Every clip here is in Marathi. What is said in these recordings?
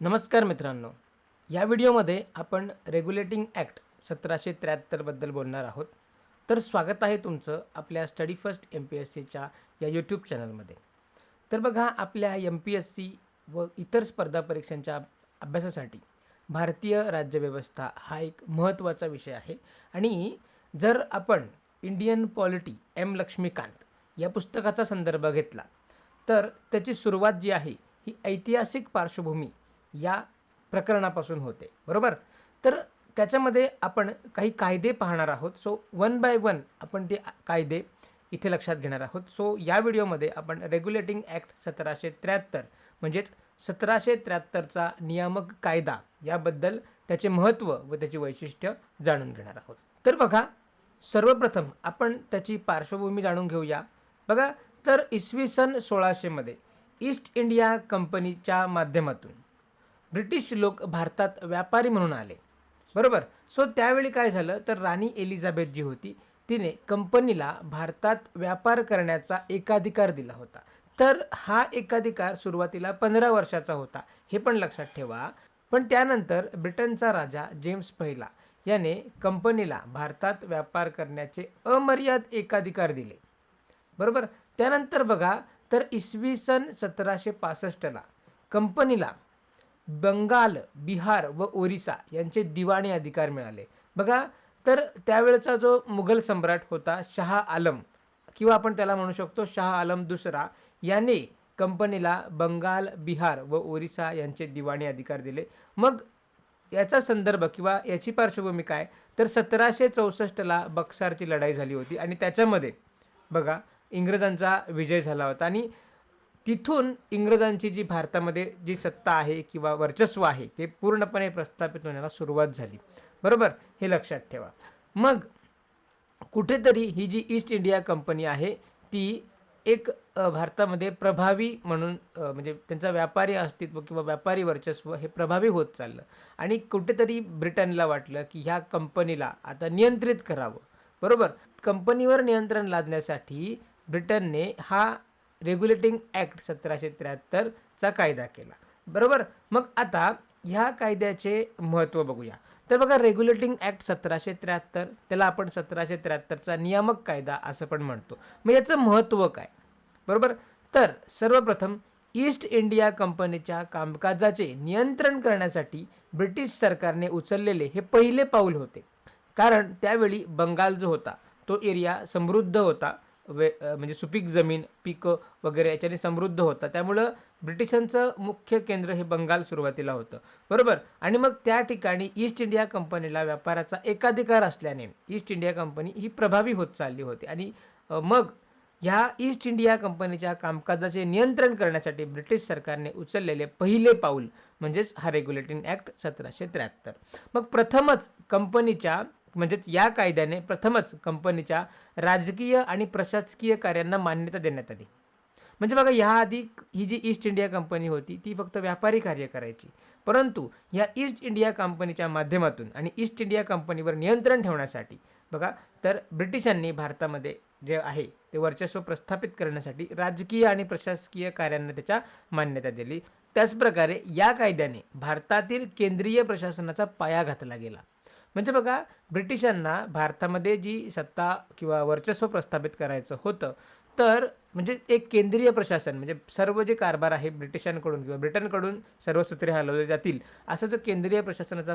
नमस्कार मित्रांनो. या व्हिडिओमध्ये आपण रेग्युलेटिंग ॲक्ट सतराशे त्र्याहत्तरबद्दल बोलणार आहोत. तर स्वागत आहे तुमचं आपल्या study first M P S सीच्या या यूट्यूब चॅनलमध्ये तर बघा आपल्या एम पी एस सी व इतर स्पर्धा परीक्षांच्या अभ्यासासाठी भारतीय राज्यव्यवस्था हा एक महत्त्वाचा विषय आहे. आणि जर आपण इंडियन पॉलिटी एम लक्ष्मीकांत या पुस्तकाचा संदर्भ घेतला तर त्याची सुरुवात जी आहे ही ऐतिहासिक पार्श्वभूमी या प्रकरणापासून होते. बरोबर? तर त्याच्यामध्ये आपण काही कायदे पाहणार आहोत. सो वन बाय वन आपण ते कायदे इथे लक्षात घेणार आहोत. सो या व्हिडिओमध्ये आपण रेग्युलेटिंग ॲक्ट सतराशे त्र्याहत्तर म्हणजेच सतराशे त्र्याहत्तरचा नियामक कायदा याबद्दल त्याचे महत्त्व व त्याची वैशिष्ट्य जाणून घेणार आहोत. तर बघा सर्वप्रथम आपण त्याची पार्श्वभूमी जाणून घेऊया. बघा तर इसवी सन सोळाशेमध्ये ईस्ट इंडिया कंपनीच्या माध्यमातून ब्रिटिश लोक भारतात व्यापारी म्हणून आले. बरोबर? सो त्यावेळी काय झालं? तर राणी एलिझाबेथ जी होती. तिने कंपनीला भारतात व्यापार करण्याचा एकाधिकार दिला होता. तर हा एकाधिकार सुरुवातीला पंधरा वर्षाचा होता. हे पण लक्षात ठेवा. पण त्यानंतर ब्रिटनचा राजा जेम्स पहिला याने कंपनीला भारतात व्यापार करण्याचे अमर्याद एकाधिकार दिले. बरोबर? त्यानंतर बघा तर इसवी सन सतराशे पासष्टला कंपनीला बंगाल बिहार व ओरिसा यांचे दिवाणी अधिकार मिळाले. बघा तर त्यावेळचा जो मुघल सम्राट होता शहा आलम किंवा आपण त्याला म्हणू शकतो शहा आलम दुसरा याने कंपनीला बंगाल बिहार व ओरिसा यांचे दिवाणी अधिकार दिले. मग याचा संदर्भ किंवा याची पार्श्वभूमी काय? तर सतराशे चौसष्टला बक्सारची लढाई झाली होती आणि त्याच्यामध्ये बघा इंग्रजांचा विजय झाला होता. आणि तिथून इंग्रजांची जी भारतामध्ये जी सत्ता आहे किंवा वर्चस्व आहे ते पूर्णपणे प्रस्थापित होण्याला सुरुवात झाली. बरोबर? हे लक्षात ठेवा. मग कुठेतरी ही जी ईस्ट इंडिया कंपनी आहे ती एक भारतामध्ये प्रभावी म्हणून म्हणजे त्यांचा व्यापारी अस्तित्व किंवा व्यापारी वर्चस्व हे प्रभावी होत चाललं. आणि कुठेतरी ब्रिटनला वाटलं की ह्या कंपनीला आता नियंत्रित करावं. बरोबर? कंपनीवर नियंत्रण लादण्यासाठी ब्रिटनने हा रेग्युलेटिंग ॲक्ट सतराशे त्र्याहत्तरचा कायदा केला. बरोबर? मग आता ह्या कायद्याचे महत्त्व बघूया. तर बघा रेग्युलेटिंग ॲक्ट सतराशे त्र्याहत्तर त्याला आपण सतराशे त्र्याहत्तरचा नियामक कायदा असं पण म्हणतो. मग याचं महत्त्व काय? बरोबर? तर सर्वप्रथम ईस्ट इंडिया कंपनीच्या कामकाजाचे नियंत्रण करण्यासाठी ब्रिटिश सरकारने उचललेले हे पहिले पाऊल होते. कारण त्यावेळी बंगाल जो होता तो एरिया समृद्ध होता. वे म्हणजे सुपीक जमीन पिकं वगैरे याच्याने समृद्ध होता. त्यामुळं ब्रिटिशांचं मुख्य केंद्र हे बंगाल सुरुवातीला होतं. बरोबर? आणि मग त्या ठिकाणी ईस्ट इंडिया कंपनीला व्यापाराचा एकाधिकार असल्याने ईस्ट इंडिया कंपनी ही प्रभावी होत चालली होती. आणि मग ह्या ईस्ट इंडिया कंपनीच्या कामकाजाचे नियंत्रण करण्यासाठी ब्रिटिश सरकारने उचललेले पहिले पाऊल म्हणजेच हा रेग्युलेटिंग ॲक्ट सतराशे त्र्याहत्तर. मग प्रथमच कंपनीच्या म्हणजेच या कायद्याने प्रथमच कंपनीच्या राजकीय आणि प्रशासकीय कार्यांना मान्यता देण्यात आली. म्हणजे बघा ह्याआधी ही जी ईस्ट इंडिया कंपनी होती ती फक्त व्यापारी कार्य करायची परंतु ह्या ईस्ट इंडिया कंपनीच्या माध्यमातून आणि ईस्ट इंडिया कंपनीवर नियंत्रण ठेवण्यासाठी बघा तर ब्रिटिशांनी भारतामध्ये जे आहे ते वर्चस्व प्रस्थापित करण्यासाठी राजकीय आणि प्रशासकीय कार्यांना त्याच्या मान्यता दिली. त्याचप्रकारे या कायद्याने भारतातील केंद्रीय प्रशासनाचा पाया घातला गेला. म्हणजे बघा ब्रिटिशांना भारतामध्ये जी सत्ता किंवा वर्चस्व प्रस्थापित करायचं होतं तर म्हणजे एक केंद्रीय प्रशासन म्हणजे सर्व जे कारभार आहे ब्रिटिशांकडून किंवा ब्रिटनकडून सर्व सूत्रे हलवले जातील असं जो केंद्रीय प्रशासनाचा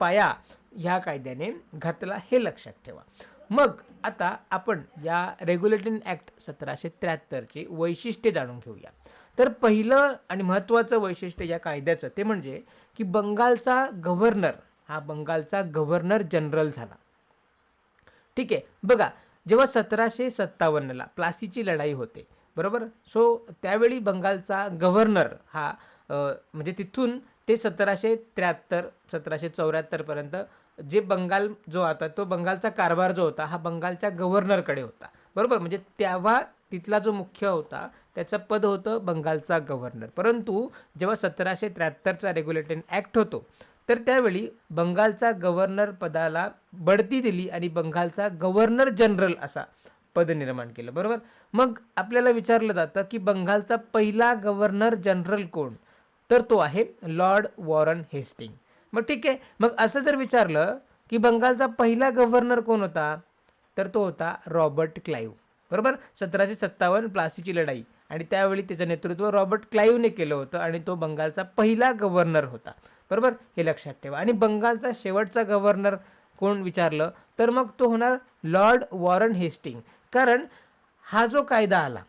पाया ह्या कायद्याने घातला हे लक्षात ठेवा. मग आता आपण या रेग्युलेटिंग ॲक्ट सतराशे त्र्याहत्तरची वैशिष्ट्ये जाणून घेऊया. तर पहिलं आणि महत्त्वाचं वैशिष्ट्य या कायद्याचं ते म्हणजे की बंगालचा गव्हर्नर हा बंगालचा गव्हर्नर जनरल झाला. ठीक आहे बघा जेव्हा सतराशे सत्तावन्नला प्लासीची लढाई होते बरोबर? सो त्यावेळी बंगालचा गव्हर्नर हा म्हणजे तिथून ते सतराशे त्र्याहत्तर सतराशे चौऱ्याहत्तरपर्यंत जे बंगाल जो होता तो बंगालचा कारभार जो होता हा बंगालच्या गव्हर्नरकडे होता बरोबर? म्हणजे तेव्हा तिथला जो मुख्य होता त्याचं पद होतं बंगालचा गव्हर्नर. परंतु जेव्हा सतराशे त्र्याहत्तरचा रेग्युलेटिंग ॲक्ट होतो तर त्यावेळी बंगालचा गव्हर्नर पदाला बढती दिली आणि बंगालचा गव्हर्नर जनरल असा पद निर्माण केलं. बरोबर? मग आपल्याला विचारलं जातं की बंगालचा पहिला गव्हर्नर जनरल कोण? तर तो आहे लॉर्ड वॉरन हेस्टिंग मग ठीक आहे. मग असं जर विचारलं की बंगालचा पहिला गव्हर्नर कोण होता? तर तो होता रॉबर्ट क्लाईव्ह बरोबर? सतराशे सत्तावन्न प्लासीची लढाई आणि त्यावेळी त्याचं नेतृत्व रॉबर्ट क्लाईव्हने केलं होतं आणि तो बंगालचा पहिला गव्हर्नर होता. बरोबर? हे लक्षात ठेवा. आणि बंगालचा शेवटचा गव्हर्नर कोण विचारलं? तर मग तो होणार लॉर्ड वॉरन हेस्टिंग. कारण हा जो कायदा आला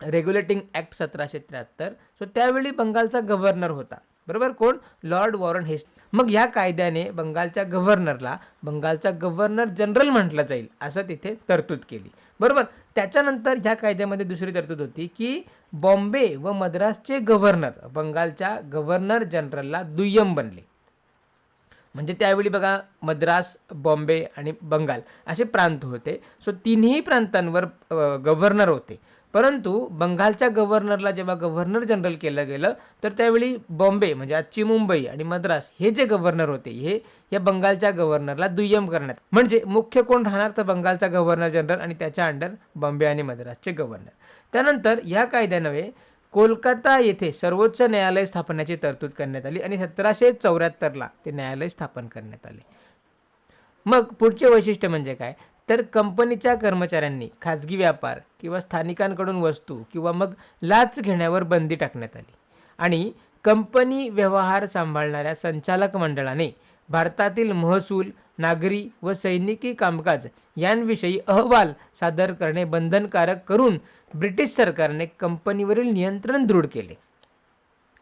रेग्युलेटिंग ॲक्ट सतराशे त्र्याहत्तर सो त्यावेळी बंगालचा गव्हर्नर होता. बरोबर? कोण? लॉर्ड वॉरन हेस्ट. मग या कायद्याने बंगालच्या गव्हर्नरला बंगालचा गव्हर्नर जनरल म्हटलं जाईल असं तिथे तरतूद केली. बरोबर? त्याच्यानंतर ह्या कायद्यामध्ये दुसरी तरतूद होती की बॉम्बे व मद्रासचे गव्हर्नर बंगालच्या गव्हर्नर जनरलला दुय्यम बनले. म्हणजे त्यावेळी बघा मद्रास बॉम्बे आणि बंगाल असे प्रांत होते. सो तिन्ही प्रांतांवर गव्हर्नर होते. परंतु बंगालच्या गव्हर्नरला जेव्हा गव्हर्नर जनरल केलं गेलं तर त्यावेळी बॉम्बे म्हणजे आजची मुंबई आणि मद्रास हे जे गव्हर्नर होते हे या बंगालच्या गव्हर्नरला दुय्यम करण्यात. म्हणजे मुख्य कोण राहणार? तर बंगालचा गव्हर्नर जनरल आणि त्याच्या अंडर बॉम्बे आणि मद्रासचे गव्हर्नर त्यानंतर या कायद्यानवे कोलकाता येथे सर्वोच्च न्यायालय स्थापण्याची तरतूद करण्यात आली आणि सतराशे चौऱ्याहत्तरला ते न्यायालय स्थापन करण्यात आले. मग पुढचे वैशिष्ट्य म्हणजे काय? तर कंपनीच्या कर्मचाऱ्यांनी खाजगी व्यापार किंवा स्थानिकांकडून वस्तू किंवा मग लाच घेण्यावर बंदी टाकण्यात आली. आणि कंपनी व्यवहार सांभाळणाऱ्या संचालक मंडळाने भारतातील महसूल नागरी व सैनिकी कामकाज यांविषयी अहवाल सादर करणे बंधनकारक करून ब्रिटिश सरकारने कंपनीवरील नियंत्रण दृढ केले.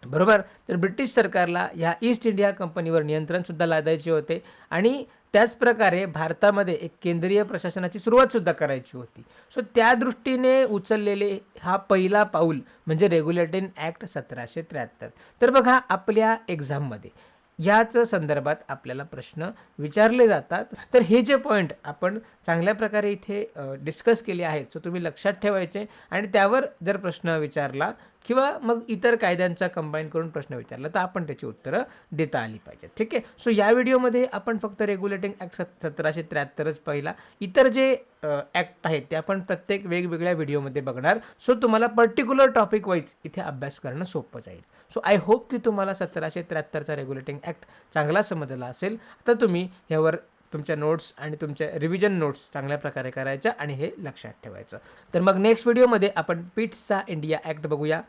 बरोबर? तर ब्रिटिश सरकारला ह्या ईस्ट इंडिया कंपनीवर नियंत्रणसुद्धा लादायचे होते आणि त्याचप्रकारे भारतामध्ये एक केंद्रीय प्रशासनाची सुरुवातसुद्धा करायची होती. सो त्या दृष्टीने उचललेले हा पहिला पाऊल म्हणजे रेग्युलेटिंग ॲक्ट सतराशे त्र्याहत्तर. तर बघा आपल्या एक्झाममध्ये याच संदर्भात आपल्याला प्रश्न विचारले जातात. तर हे जे पॉईंट आपण चांगल्या प्रकारे इथे डिस्कस केले आहेत सो तुम्ही लक्षात ठेवायचे. आणि त्यावर जर प्रश्न विचारला किंवा मग इतर कायद्यांचा कंबाईन करून प्रश्न विचारला तर आपण त्याची उत्तरं देता आली पाहिजेत. ठीक आहे? सो या व्हिडिओमध्ये आपण फक्त रेग्युलेटिंग ॲक्ट सत सतराशे त्र्याहत्तरच पाहिला. इतर जे ॲक्ट आहेत ते आपण प्रत्येक वेगवेगळ्या व्हिडिओमध्ये बघणार. सो तुम्हाला पर्टिक्युलर टॉपिक वाईज इथे अभ्यास करणं सोपं जाईल. सो आय होप की तुम्हाला सतराशे त्र्याहत्तरचा रेग्युलेटिंग ॲक्ट चांगला समजला असेल. तर तुम्ही ह्यावर तुमच्या नोट्स आणि तुमच्या रिव्हिजन नोट्स चांगल्या प्रकारे करायच्या आणि हे लक्षात ठेवायचं. तर मग नेक्स्ट व्हिडिओमध्ये आपण पिट्सचा इंडिया ॲक्ट बघूया.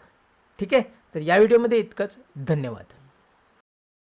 ठीक आहे? तर या व्हिडिओमध्ये इतकंच. धन्यवाद.